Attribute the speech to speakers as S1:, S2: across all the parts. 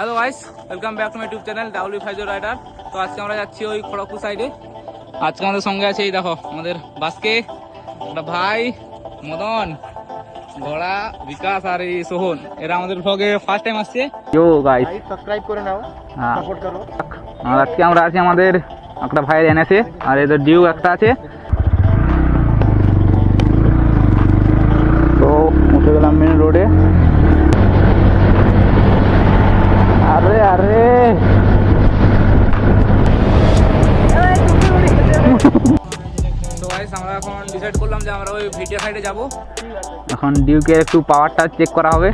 S1: Hello guys welcome back to my YouTube channel W five rider তো আজকে আমরা যাচ্ছি ওই খড়গপুর সাইডে আজকে আমাদের সঙ্গে আছে এই দেখো আমাদের বাসকে একটা ভাই মদন ঘোড়া বিকাশ আর এই সোহন। এরা আমাদের ভ্লগে ফার্স্ট টাইম আসছে। ইয়ো গাইস
S2: সাবস্ক্রাইব করে নাও
S1: হ্যাঁ।
S2: সাপোর্ট করো।
S1: আজকে আমরা আছি আমাদের একটা ভাইয়ের এনেছে আর এদের ডিউ একটা আছে। ডিসাইড করলাম যে আমরা ওই ভিডিও সাইডে যাব। এখন ডিউকে একটু পাওয়ারটা চেক করা হবে।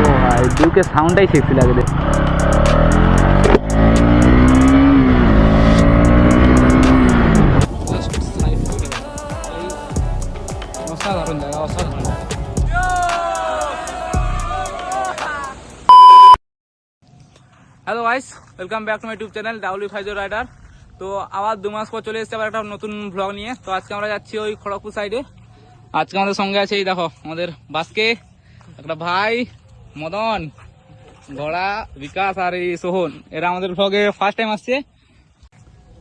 S1: ও ভাই ডিউকে সাউন্ডটাই সেক্সি লাগে অসাধারণ জায়গা অসাধারণ hello guys welcome back to my YouTube channel W five rider তো আবার দু মাস পর চলে এসেছে আবার একটা নতুন ব্লগ নিয়ে। তো আজকে আমরা যাচ্ছি ওই খড়গপুর সাইডে আজকে আমাদের সঙ্গে আছে এই দেখো আমাদের বাসকে একটা ভাই মদন ঘোড়া বিকাশ আর এই সোহন। এরা আমাদের ব্লগে ফার্স্ট টাইম আসছে।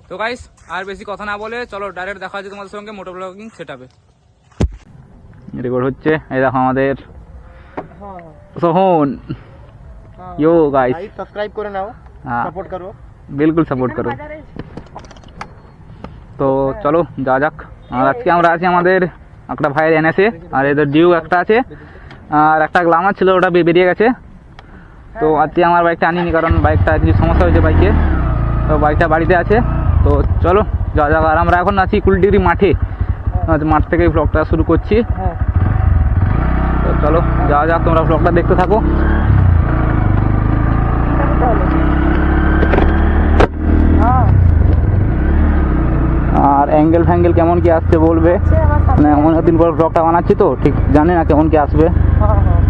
S1: তো গাইস আর বেশি কথা না বলে চলো ডাইরেক্ট দেখা হচ্ছে তোমাদের সঙ্গে মোটর ব্লগিং সেট আপে রেকর্ড হচ্ছে এই দেখো আমাদের
S2: হ্যাঁ।
S1: সোহন। ইয়ো গাইস
S2: সাবস্ক্রাইব করে নাও।
S1: হ্যাঁ।
S2: সাপোর্ট করো।
S1: বিলকুল সাপোর্ট করো। তো চলো যা যাক। আর আজকে আমরা আছি আমাদের একটা ভাইয়ের এনেছে আর এদের ডিউ একটা আছে, আর একটা গ্লামার ছিল, ওটা বেরিয়ে গেছে। তো আজকে আমার বাইকটা আনিনি, কারণ বাইকটা কিছু সমস্যা হয়েছে বাইকে তো বাইকটা বাড়িতে আছে। তো চলো যা যাক। আর আমরা এখন আছি কুলডিগ্রি মাঠে। মাঠ থেকে ব্লগটা শুরু করছি। তো চলো যা যাক, তোমরা ব্লগটা দেখতে থাকো
S2: হ্যাঁ
S1: আর অ্যাঙ্গেল ফ্যাঙ্গেল কেমন কি আসছে বলবে? মানে অনেকদিন পর ব্লগটা বানাচ্ছি তো ঠিক জানি না কেমন কি আসবে।
S2: হ্যাঁ হ্যাঁ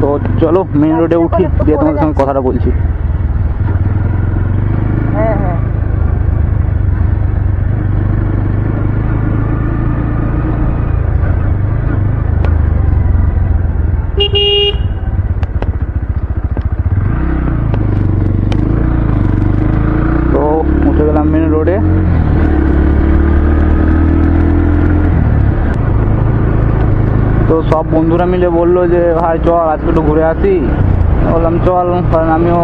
S1: তো চলো মেন রোডে উঠি দিয়ে তোমাদের সঙ্গে কথাটা বলছি।
S2: হ্যাঁ হ্যাঁ।
S1: তো উঠে গেলাম মেন রোডে সব বন্ধুরা মিলে বলল যে, ভাই, চল, আজকে একটু ঘুরে আসি। বললাম, চল, কারণ আমিও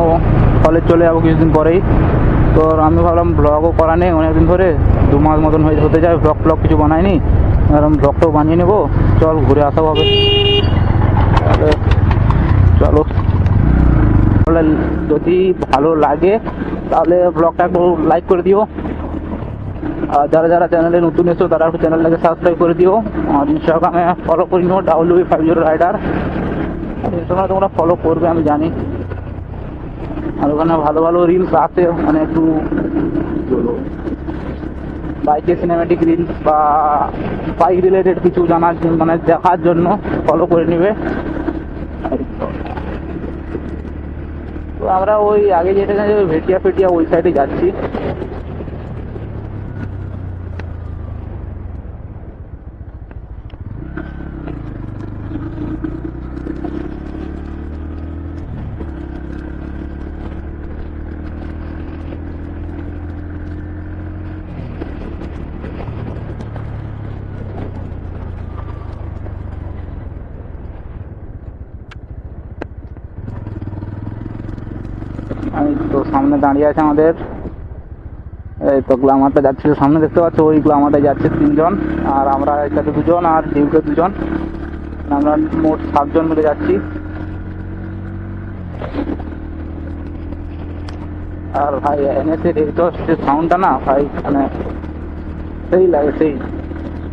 S1: কলেজ চলে যাব কিছুদিন পরেই। তো আমি ভাবলাম ব্লগও করা নেই অনেকদিন ধরে। দু মাস মতন হয়ে, হতে যায় ব্লগ ফ্লগ কিছু বানাইনি। এরকম ব্লগটাও বানিয়ে নেব। চল, ঘুরে আসা হবে। চলো। যদি ভালো লাগে, তাহলে ব্লগটা একটু লাইক করে দিও। যারা যারা চ্যানেলে নতুন এসো তারা চ্যানেলটাকে সাবস্ক্রাইব করে দিও। আর ইনস্টাগ্রামে ফলো করে নিও ডাব্লিউ ফাইভ জিরো রাইডার ইনস্টাগ্রামে তোমরা ফলো করবে, আমি জানি। আর ওখানে ভালো ভালো রিলস আছে মানে একটু বাইকের সিনেমেটিক রিলস বা বাইক রিলেটেড কিছু জানার মানে দেখার জন্য ফলো করে নেবে। তো আমরা ওই আগে যেটা ভেটিয়া ফেটিয়া ওই সাইডে যাচ্ছি আমি তো সামনে দাঁড়িয়ে আছে আমাদের। এই তো গ্লামারটা যাচ্ছিল সামনে, দেখতে পাচ্ছ? ওই গ্লামারটা যাচ্ছে তিনজন, আর আমরা এটাতে দুজন আর ডিউকে দুজন। আমরা মোট সাতজন মিলে যাচ্ছি। আর ভাই, এনেছে এক্সস্টের সাউন্ডটা না, ভাই মানে সেই লাগে, সেই।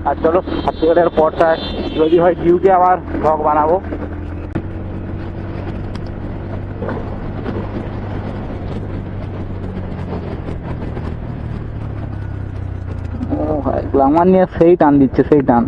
S1: আর চলো, হাতিগড়ের পরটায় যদি হয় ডিউকে আবার ব্লগ বানাবো। দেখল আমার নিয়ে সেই টান দিচ্ছে, সেই টান।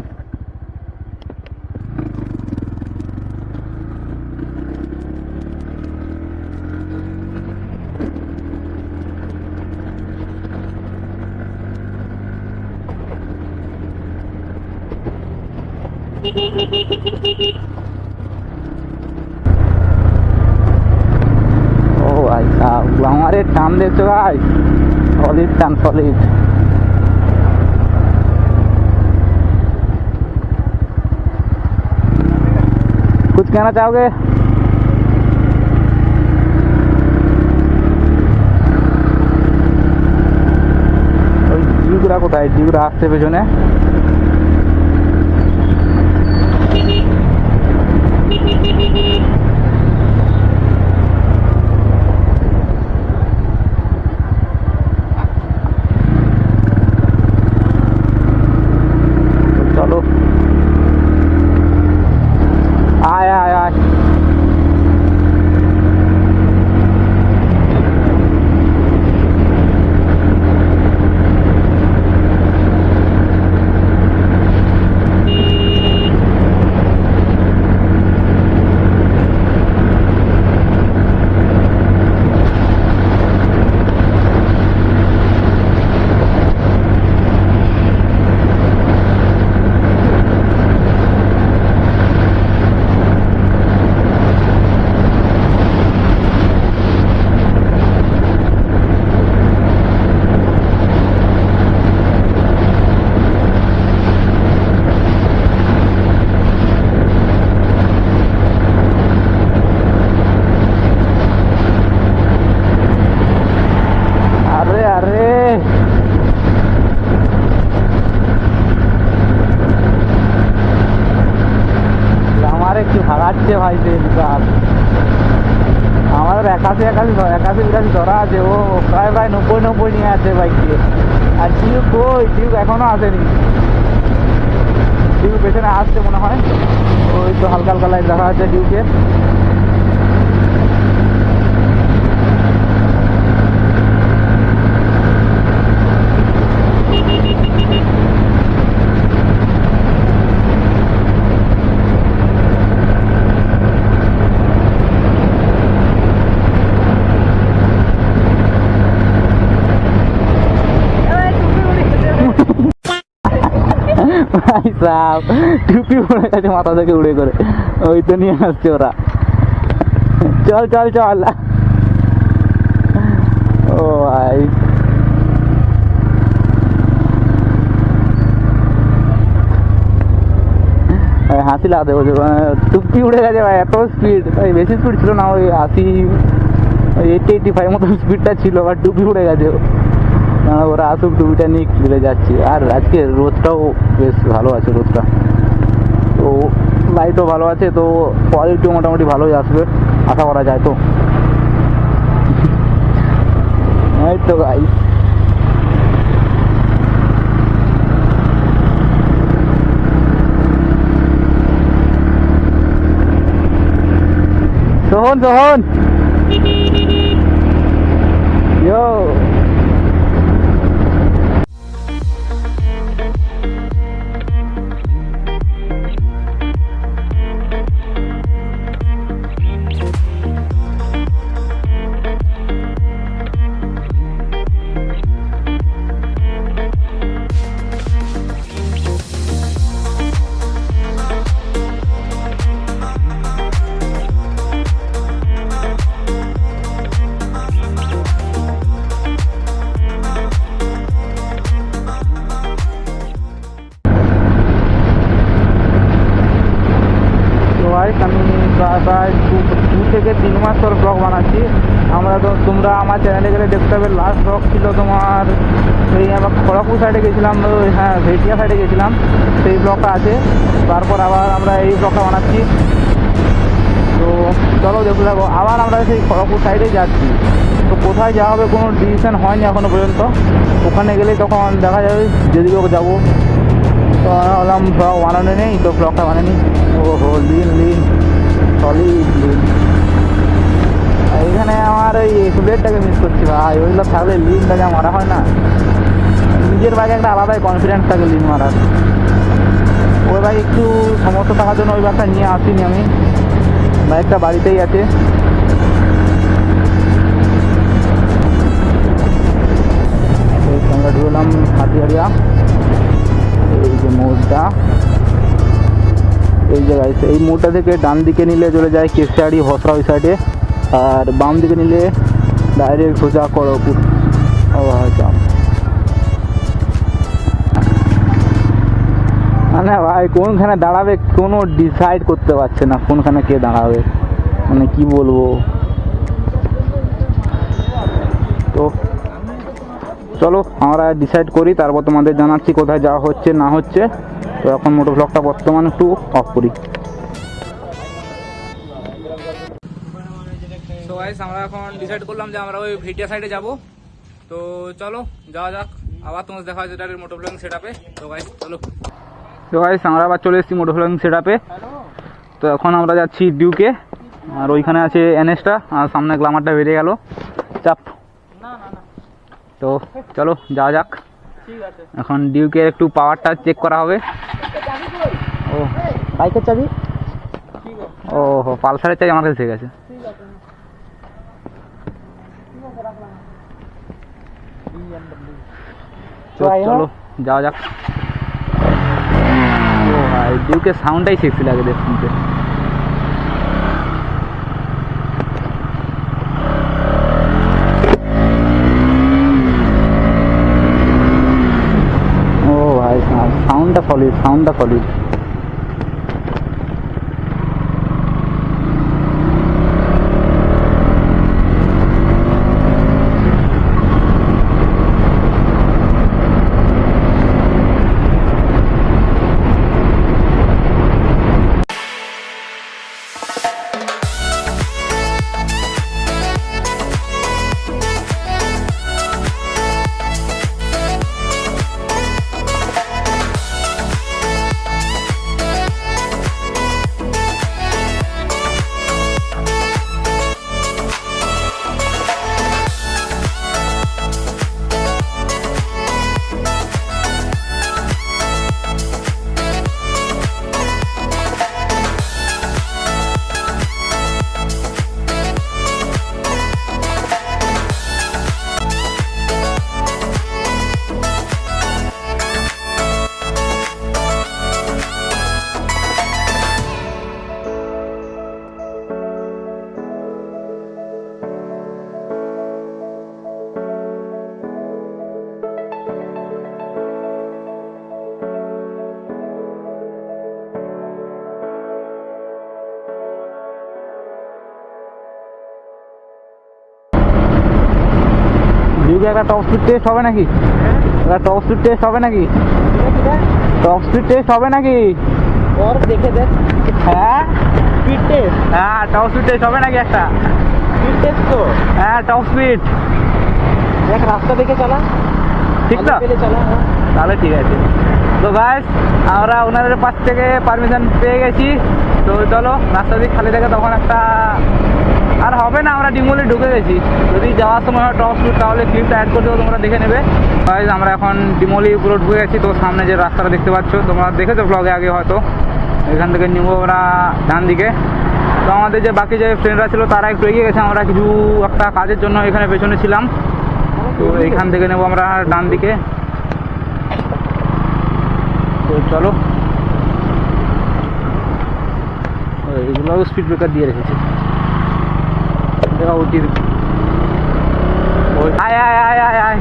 S1: ও ভাই আমার টান দিচ্ছে ভাই। সলিড টান সলিড कहना चाहोगे ওই জিগুরা কোথায় জিগুরা আসছে পেছনে এখনও আসেনি। ডিউ পেছনে আসছে মনে হয়। ওই তো হালকা হালকা লাইট দেখা যাচ্ছে ডিউকে টুপি গেছে, মাথা থেকে উড়ে করে। ওই তো নিয়ে আসছে ওরা। চল চল চল। ও ভাই। হাসি লাগাতে বলছে টুপি উড়ে গেছে ভাই, এত স্পিড ভাই, বেশি স্পিড ছিল না, ওই আশি এইটি এইটি ফাইভ মতো স্পিডটা ছিল আর টুপি উড়ে গেছে। আহ, ওরা আসুক টুপিটা নিয়ে ফিরে যাচ্ছি। আর আজকে রোদটাও বেশ ভালো আছে রোদটা। তো লাইটও ভালো আছে তো কোয়ালিটিও মোটামুটি ভালোই আসবে আশা করা যায় তো। এই তো ভাই সোহন সোহন। ইয়ো দু- থেকে তিন মাস পর ব্লগ বানাচ্ছি। আমরা তো তোমরা আমার চ্যানেলে গেলে দেখতে হবে লাস্ট ব্লগ ছিল তোমার এই আমরা খড়গপুর সাইডে গেছিলাম হ্যাঁ ভেটিয়া সাইডে গেছিলাম। সেই ব্লগটা আছে। তারপর আবার আমরা এই ব্লগটা বানাচ্ছি। তো চলো দেখতে থাকো। আবার আমরা সেই খড়গপুর সাইডে যাচ্ছি। তো কোথায় যাওয়া হবে কোনো ডিসিশন হয়নি এখনও পর্যন্ত। ওখানে গেলে তখন দেখা যাবে, যেদিকে যাব। তো ভাবলাম ব্লগ বানানো নেই, তো ব্লগটা বানানি ও হো লিন লিন সলিড এখানে আমার ওই এক্সপ্লেটটাকে মিস করছি ভাই। ওইগুলো থাকলে লিনটা যা মারা হয় না। নিজের বাইকে একটা আলাদাই কনফিডেন্স থাকে লিন মারার। ওই বাইক একটু সমস্যা থাকার জন্য ওই বাইকটা নিয়ে আসিনি আমি। বাইকটা বাড়িতেই আছে। আমরা ঢুকলাম হাতিয়ারিয়া। এই যে মোড়টা। এই জায়গায় এই মোড়টা থেকে ডান দিকে নিলে চলে যায় কেশিয়াড়ি হসরা ওই সাইডে আর বাম দিকে নিলে ডাইরেক্ট সোজা করপুর ভাই মানে ভাই, কোনখানে দাঁড়াবে কোনো ডিসাইড করতে পারছে না, কোনখানে কে দাঁড়াবে? মানে কি বলব? তো চলো, আমরা ডিসাইড করি, তারপর তোমাদের জানাচ্ছি কোথায় যাওয়া হচ্ছে, না হচ্ছে। তো এখন মোটো ব্লগটা বর্তমানে একটু অফ করি। তো গাইস আমরা এখন ডিসাইড করলাম যে আমরা ওই ভিটিয়া সাইডে যাব। তো চলো যাওয়া যাক। আবার তোমাদের দেখা হচ্ছে ডাইরেক্ট মোটো ব্লগিং সেট আপে তো গাইস চলো। তো গাইস আমরা আবার চলে এসেছি মোটো ব্লগিং সেট আপে তো এখন আমরা যাচ্ছি ডিউকে আর ওইখানে আছে এনএসটা আর সামনে গ্লামারটা বেরিয়ে গেল। চাপ। তো চলো যাওয়া যাক। এখন ডিউকে একটু পাওয়ারটা চেক করা হবে। ও
S2: বাইকের চাবি?
S1: ও হো পালসারের চাই আমার কাছে ঠিক আছে। চলো যাওয়া যাক। ও ভাই ডিউকের সাউন্ডটাই সেক্সি লাগে দেখ শুনতে ও ভাই সাউন্ডটা কলিড সাউন্ডটা সলিড একটা টপ স্পিড টেস্ট হবে নাকি? একটা টপ স্পিড টেস্ট হবে নাকি? টপ স্পিড টেস্ট হবে নাকি?
S2: ওর দেখে দেখ।
S1: হ্যাঁ?
S2: স্পিড টেস্ট
S1: হ্যাঁ টপ স্পিড টেস্ট হবে নাকি একটা?
S2: স্পিড টেস্ট তো।
S1: হ্যাঁ টপ স্পিড
S2: দেখ রাস্তা দেখে চালা।
S1: ঠিক তো?
S2: হ্যাঁ।
S1: তাহলে ঠিক আছে। তো গাইস আমরা ওনাদের পাশ থেকে পারমিশন পেয়ে গেছি। তো চলো রাস্তা দিয়ে খালি থাকে তখন একটা আর হবে না, আমরা ডিমলি ঢুকে গেছি। যদি যাওয়ার সময় হয় টপ স্পিড, তাহলে ক্লিপটা অ্যাড করে দেবো, তোমরা দেখে নেবে। গাইস আমরা এখন ডিমলি পুরো ঢুকে গেছি, তো সামনে যে রাস্তাটা দেখতে পাচ্ছ, তোমরা দেখেছ ব্লগে আগে হয়তো। এখান থেকে নিবো আমরা ডান দিকে। তো আমাদের যে বাকি যে ফ্রেন্ডরা ছিল, তারা একটু এগিয়ে গেছে, আমরা কিছু একটা কাজের জন্য এখানে পেছনে ছিলাম। তো এইখান থেকে নেব আমরা ডান দিকে। তো চলো। এগুলো স্পিড ব্রেকার দিয়ে রেখেছে। ওটি ওই আয় আয় আয় আয় আয়।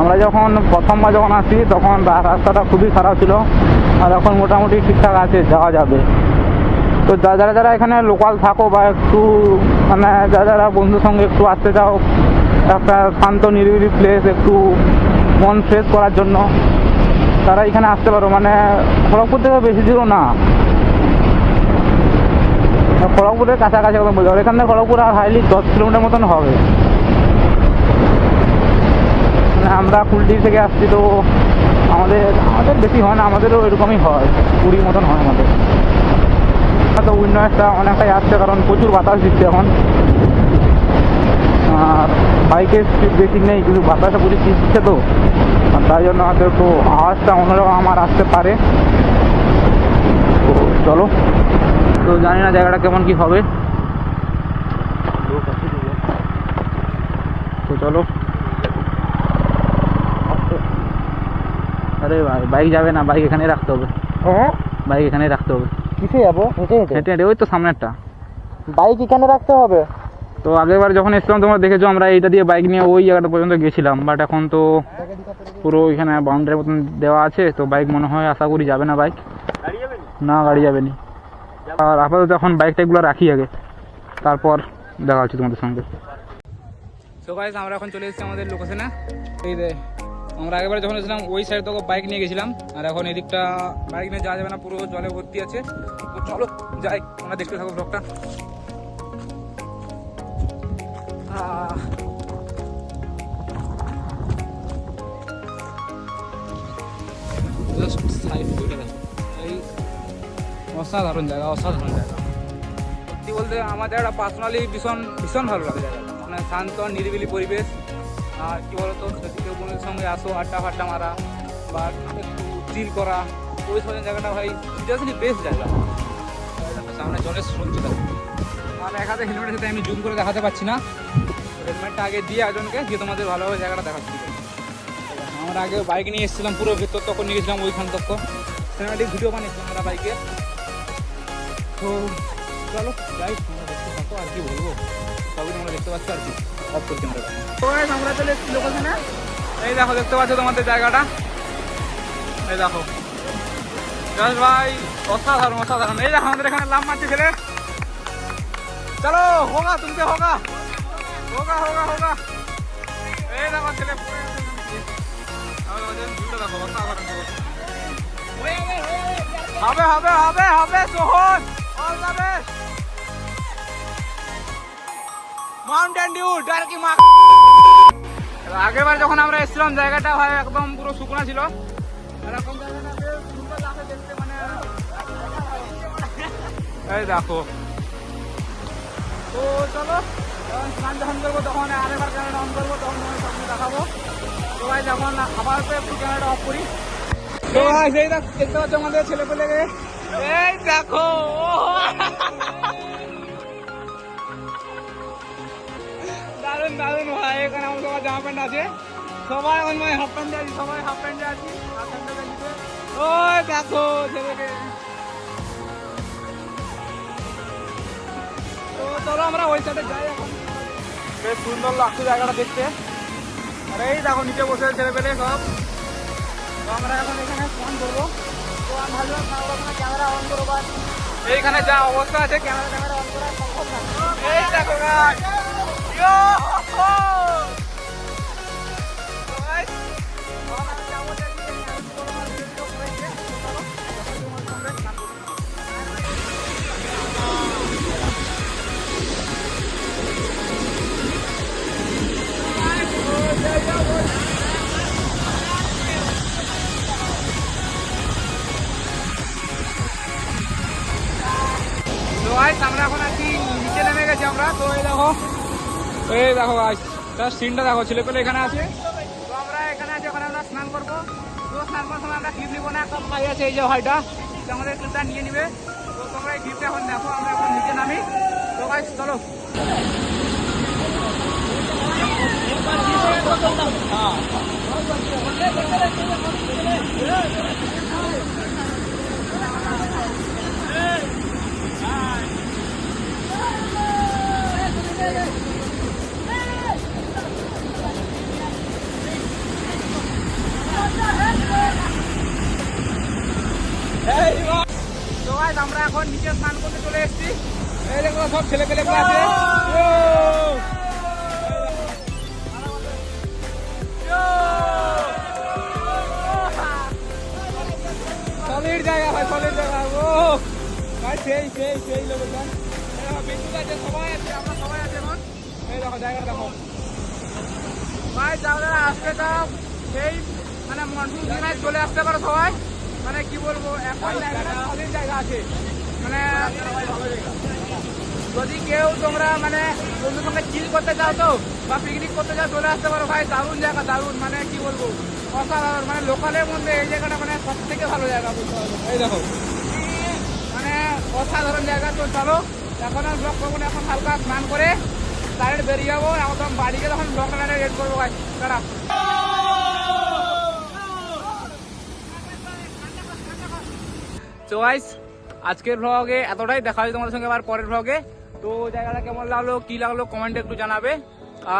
S1: আমরা যখন প্রথমবার যখন আসি তখন রাস্তাটা খুবই খারাপ ছিল। আর এখন মোটামুটি ঠিকঠাক আছে, যাওয়া যাবে। তো যারা যারা এখানে লোকাল থাকো বা একটু মানে যা যারা বন্ধুর সঙ্গে একটু আসতে চাও একটা শান্ত, নিরিবিলি প্লেস একটু মন ফ্রেশ করার জন্য তারা এখানে আসতে পারো। মানে খড়গপুর থেকে বেশি দূরও না। খড়গপুরের কাছাকাছি কথা বলতে পারো। এখান থেকে খড়গপুর আর হাইলি দশ কিলোমিটার মতন হবে। মানে আমরা কুলটি থেকে আসছি তো আমাদের আমাদের বেশি হয় না, আমাদেরও এরকমই হয়। কুড়ি মতন হয় আমাদের। তো উইন্ডোজটা অনেকটাই আসছে কারণ প্রচুর বাতাস দিচ্ছে এখন। আর বাইকের স্পিড বেশি নেই কিন্তু বাতাসটা স্পিড দিচ্ছে তো। আর তাই জন্য হয়তো একটু আওয়াজটা অন্যরকম আমার আসতে পারে। তো চলো। তো জানি না জায়গাটা কেমন কি হবে। তো চলো। আরে ভাই বাইক যাবে না বাইক এখানেই রাখতে হবে।
S2: হ্যাঁ?
S1: বাইক এখানেই রাখতে হবে।
S2: কিসে যাব? হেঁটে হেঁটে?
S1: হেঁটে হেঁটে ওই তো সামনেরটা।
S2: বাইক এখানে রাখতে হবে?
S1: তো আগেরবার যখন এসেছিলাম, তোমরা দেখেছ আমরা এইটা দিয়ে বাইক নিয়ে ওই জায়গাটা পর্যন্ত গেছিলাম। বাট এখন তো পুরো এখানে বাউন্ডারির মতন দেওয়া আছে, তো বাইক মনে হয় আশা করি যাবে না বাইক না, গাড়ি যাবে নি। আর আপাতত এখন বাইক টাইকগুলো রাখি আগে। তারপর দেখা হচ্ছে তোমাদের সঙ্গে। তো গাইস আমরা এখন চলে এসেছি আমাদের লোকেশনে এই আমরা আগেবার যখন এসেছিলাম, ওই সাইড থেকে বাইক নিয়ে গেছিলাম। আর এখন এদিকটা বাইক নিয়ে যাওয়া যাবে না, পুরো জলে ভর্তি আছে। তো চলো, যাই, আমরা দেখতে থাকো ব্লগটা জাস্ট সাইড ভিউটা দেখো এই অসাধারণ জায়গা অসাধারণ জায়গা। সত্যি বলতে আমার জায়গাটা পার্সোনালি ভীষণ ভীষণ ভালো লাগে জায়গাটা। মানে শান্ত, নিরিবিলি পরিবেশ। আর কী বলতো, যদি কেউ বন্ধুদের সঙ্গে আসো, আড্ডা ফাড্ডা মারা, বা একটু চিল করা ওই সময় জায়গাটা ভাই সিরিয়াসলি বেস্ট জায়গা। সামনে জলের স্রোত আর এক হাতে হেলমেটের সাথে আমি জুম করে দেখাতে পারছি না। হেলমেটটা আগে দিয়ে একজনকে দিয়ে তোমাদের ভালোভাবে জায়গাটা দেখাচ্ছি। আমরা আগে বাইক নিয়ে এসেছিলাম, পুরো ভেতর তখন নিয়ে গেছিলাম ওইখান তক সিনেমাটিক ভিডিও বানিয়েছিলাম আমরা বাইকে তো চলো, যাই আর কি বলব? সবই তোমরা দেখতে পাচ্ছ, আর কি? অফ করে আমরা চলে এসেছি এই দেখো, দেখতে পাচ্ছ তোমাদের জায়গাটা? এই দেখো। ভাই, অসাধারণ অসাধারণ। এই দেখো, আমাদের এখানে লাভ মারছে ছেলে চলো, হোগা তুমকে হোগা। হোগা হোগা হোগা। এই দেখো ছেলে। হবে হবে হবে হবে, Sohan. All the best. Mountain dew ডার্কি মা আগেরবার যখন আমরা এসেছিলাম, জায়গাটা ভাই একদম পুরো শুকনো ছিল। দেখতে মানে এই দেখো। তো চলো, যখন স্নান যখন করব, তখন আরেকবার ক্যামেরাটা অন করব, তখন তোমার সামনে দেখাবো। ভাই, যখন আবার একটু ক্যামেরাটা অফ করি। তো সেই দেখতে পাচ্ছ আমাদের ছেলে পেলে এই দেখো দারুণ দারুণ ভাই, এখানে আমার জামা প্যান্ট আছে। সবাই অন্য হাফ প্যান্টে আছি, সবাই হাফ প্যান্টে আছি। ওই দেখো ছেলেকে। আমরা ওই সাইডে যাই বেশ সুন্দর লাগছে জায়গাটা দেখতে। আর দেখো, নিচে বসে ছেলে পেলে সব। তো আমরা এখন ফোন করব। তো ক্যামেরা অন করব এইখানে যা অবস্থা আছে, ক্যামেরা ক্যামেরা অন করা সম্ভব না। এই দেখো দেখো গাইস তার সিনটা দেখো ছেলে পেলে এখানে আছে। তো আমরা এখানে আছি ওখানে আমরা স্নান করব। তো স্নান করার সময় আমরা ক্লিপ নিবো না একটা ভাই আছে এই যে ভাইটা তো আমাদের ক্লিপটা নিয়ে নিবে। তো তোমরা এই ক্লিপটা এখন দেখো আমরা এখন নিচে নামি। তো গাইস চলো। তো আমরা এখন নিচে স্নান করতে চলে এসেছি। সব ছেলে পেলে আছে সলিড জায়গা ভাই সলিড জায়গা। ভাই সবাই আছে, আমরা সবাই আছে এখন। এই দেখো জায়গাটা দেখো। ভাই যারা আসতে চাও সেই মানে মনসুন চলে আসতে পারো সবাই। মানে কি বলব এখন সলিড জায়গা আছে। মানে যদি কেউ তোমরা মানে বন্ধুর সঙ্গে চিল করতে চাও তো বা পিকনিক করতে চাও চলে আসতে পারো। ভাই দারুণ জায়গা দারুণ। মানে কি বলব অসাধারণ। মানে লোকালের মধ্যে এই জায়গাটা মানে সব থেকে ভালো জায়গা বলতে এই দেখো। মানে অসাধারণ জায়গা। তো চলো এখন আর ব্লগ করব এখন হালকা স্নান করে ডাইরেক্ট বেরিয়ে যাব। একদম বাড়ি গিয়ে তখন ব্লগটা রেড করব ভাই তারা তো গাইস আজকের ভ্লগে এতটাই। দেখা হবে তোমাদের সঙ্গে আবার পরের ভ্লগে তো জায়গাটা কেমন লাগল কি লাগল কমেন্টে একটু জানাবে।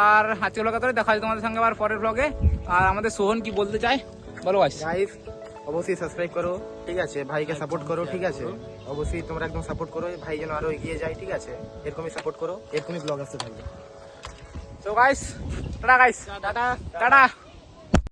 S1: আর আজকের ভ্লগ এতটাই। দেখা হবে তোমাদের সঙ্গে আবার পরের ভ্লগে আর আমাদের সোহন কি বলতে চায়? বলো গাইস
S2: গাইস অবশ্যই সাবস্ক্রাইব করো ঠিক আছে? ভাইকে সাপোর্ট করো ঠিক আছে? অবশ্যই তোমরা একদম সাপোর্ট করো ভাই যেন আরও এগিয়ে যায় ঠিক আছে? এরকমই সাপোর্ট করো এরকমই ব্লগ আসতে থাকবে।
S1: তো guys tata guys tata. Tata.